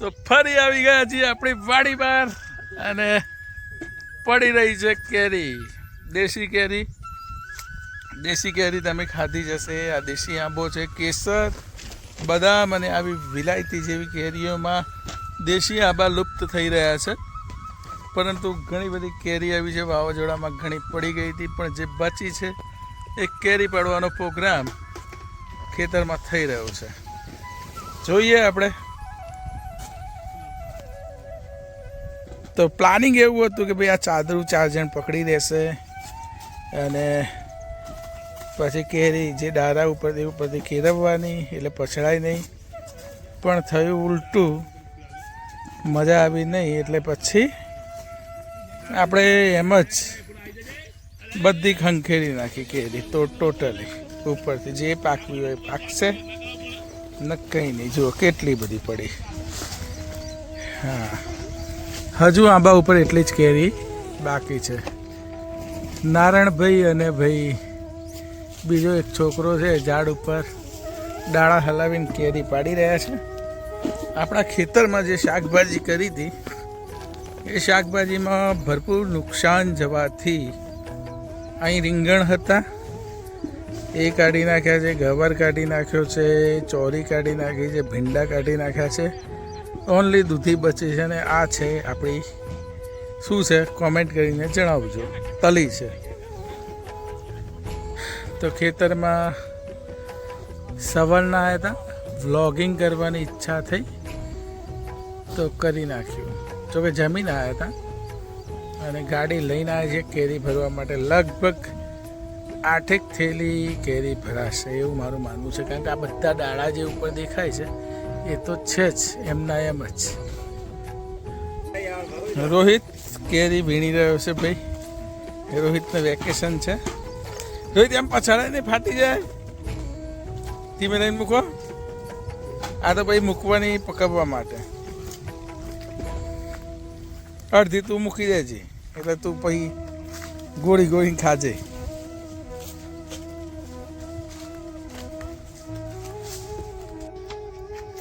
તો ફરી આવી ગયા છીએ આપણી વાડી બહાર અને પડી રહી છે કેરી, દેશી કેરી. દેશી કેરી તમે ખાધી જશે આ દેશી આંબો છે, કેસર, બદામ અને આવી વિલાયતી જેવી કેરીઓમાં દેશી આંબા લુપ્ત થઈ રહ્યા છે. પરંતુ ઘણી બધી કેરી આવી છે. વાવાઝોડામાં ઘણી પડી ગઈ હતી, પણ જે બચી છે એ કેરી પાડવાનો પ્રોગ્રામ ખેતરમાં થઈ રહ્યો છે. જોઈએ આપણે તો પ્લાનિંગ એવું હતું કે ભાઈ આ ચાદરું ચાર જણ પકડી લેશે અને પછી કેરી જે ડારા ઉપરથી ઉપરથી કેરવવાની એટલે પછડાય નહીં. પણ થયું ઉલટું, મજા આવી નહીં એટલે પછી આપણે એમ જ બધી ખંખેરી નાખી કેરી તો ટોટલી ઉપરથી જે પાકવી હોય એ પાકશે. ન કંઈ નહીં, જુઓ કેટલી બધી પડી. હા. હજુ આંબા ઉપર એટલી જ કેરી બાકી છે. નારાયણભાઈ અને ભાઈ, બીજો એક છોકરો છે, ઝાડ ઉપર દાણા હલાવીને કેરી પાડી રહ્યા છે. આપણા ખેતરમાં જે શાકભાજી કરી હતી, એ શાકભાજીમાં ભરપૂર નુકસાન જવાથી અહીં રીંગણ હતા. એ કાઢી નાખ્યા છે, ગવાર કાઢી નાખ્યો છે, ચોરી કાઢી નાખી છે, ભીંડા કાઢી નાખ્યા છે. ઓનલી દૂધી બચી છે ને આ છે આપણી, શું છે? કોમેન્ટ કરીને જણાવજો. તલી છે. તો ખેતરમાં સવારના આવ્યા હતા વ્લોગિંગ કરવાની ઈચ્છા થઈ. તો કરી નાખ્યું. જોકે જમીન આવ્યા હતા અને ગાડી લઈને આવે છે કેરી ભરવા માટે. લગભગ આઠેક થેલી કેરી ભરાશે એવું મારું માનવું છે. કારણ કે આ બધા ડાળા જે ઉપર દેખાય છે એ તો છે જ, એમના એમ જ. રોહિત, કેરી વીણી રહ્યો છે ભાઈ. રોહિતને વેકેશન છે. રોહિત, એમ પછાડાય નહીં ફાટી જાય. ધીમે લઈને મૂકો. આ તો ભાઈ મૂકવાની પકવવા માટે. અડધી તું મૂકી દેજે, એટલે તું પછી ગોળી ગોળી ખાજે.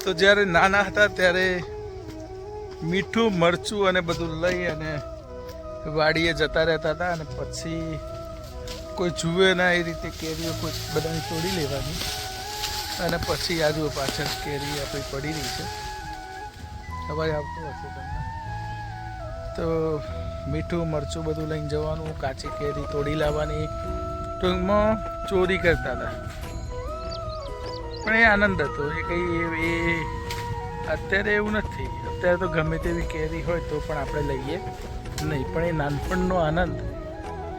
તો જ્યારે નાના હતા ત્યારે મીઠું, મરચું અને બધું લઈ અને વાડીએ જતા રહેતા હતા અને પછી કોઈ જુએ ના એ રીતે કેરીઓ કોઈ બધાને તોડી લેવાની અને પછી આજુ પાછળ કેરી આપણી પડી રહી છે. અવાજ આવતો હશે તમને? તો મીઠું, મરચું બધું લઈને જવાનું, કાચી કેરી તોડી લાવવાની. ટૂંકમાં ચોરી કરતા હતા. પણ એ આનંદ હતો. એ કંઈ એ અત્યારે એવું નથી. અત્યારે તો ગમે તેવી કેરી હોય તો પણ આપણે લઈએ. નહીં, પણ એ નાનપણનો આનંદ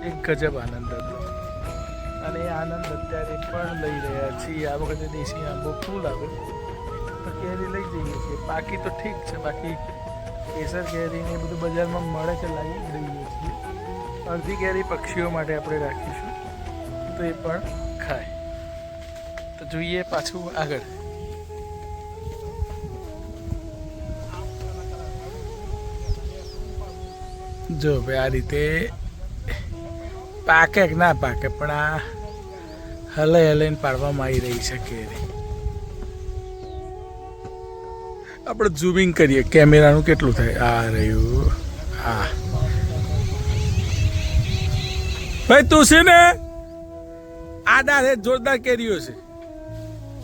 એક ગજબ આનંદ હતો. અને એ આનંદ અત્યારે પણ લઈ રહ્યા છીએ. આ વખતે દેશી આંબો ફૂલ આવે. તો કેરી લઈ જઈએ છીએ. બાકી તો ઠીક છે. બાકી કેસર કેરીને એ બધું બજારમાં મળે છે, લાવી લઈએ છીએ. અડધી કેરી પક્ષીઓ માટે આપણે રાખીશું. તો એ પણ ખાય. તો જોઈએ પાછું આગળ. જો ભાઈ આ રીતે પાકે કે ના પાકે, પણ આ હલે હલાઈને પાડવામાં આવી રહી કેરી આપણે ઝૂમિંગ કરીએ, કેમેરાનું કેટલું થાય? આ રહ્યું હા ભાઈ તું છે ને આ ડાળે જોરદાર કેરીઓ છે.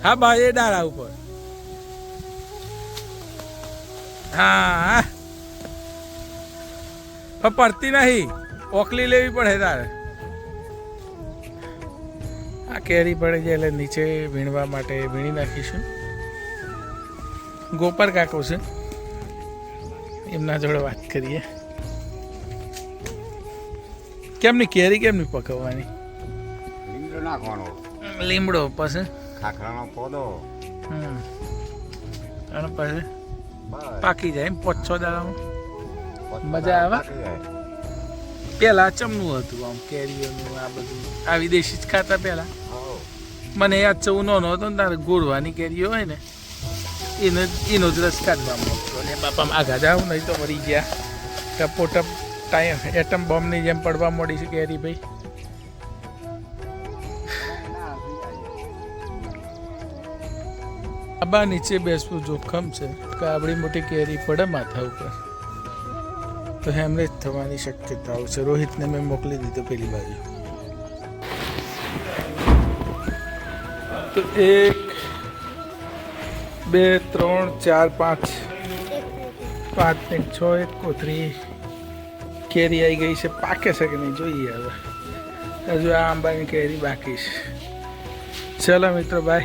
હા ભાઈ એ ડાળા ઉપર. હા. પડતી નહીં. ઓકલી લેવી પડે તારે. આ કેરી પડે છે એટલે નીચે વીણવા માટે વીણી નાખીશું. ગોપર કાકો છે. એમના જોડે વાત કરીએ. કેમની કેરી કેમની પકવવાની? લીમડો નાખવાનો. લીમડો પછી? ખાખરાનો પોદો. હમ. અને પછી પાકી જાય એમ પાંચ છ દાડામાં. મજા આવે? પેલા. ચમનું હતું આમ કેરીઓનું આ બધું. આ વિદેશી જ ખાતા પેલા. મને યાદ છે હું નોનો હતો ને તારે ગોળવાની કેરીઓ હોય ને એનો એનો જ રસ કાઢવા મળતો અને બાપા આઘા જાવ નહીં તો મરી ગયા. ટપો ટપ ટાઈમ એટમ બોમ્બની જેમ પડવા મળી છે કેરી ભાઈ. આબા નીચે બેસવું જોખમ છે. કે આવડી મોટી કેરી પડે માથા ઉપર. તો હેમરેજ થવાની શક્યતાઓ છે. રોહિતને મેં મોકલી દીધો પેલી બાજુ. તો એક, બે, ત્રણ, ચાર, પાંચ. પાંચ ને છ, એક કોથરી કેરી આવી ગઈ છે. પાકે છે કે નહીં? જોઈએ હવે. હજુ આ આંબાની કેરી બાકી છે. ચલો મિત્રો બાય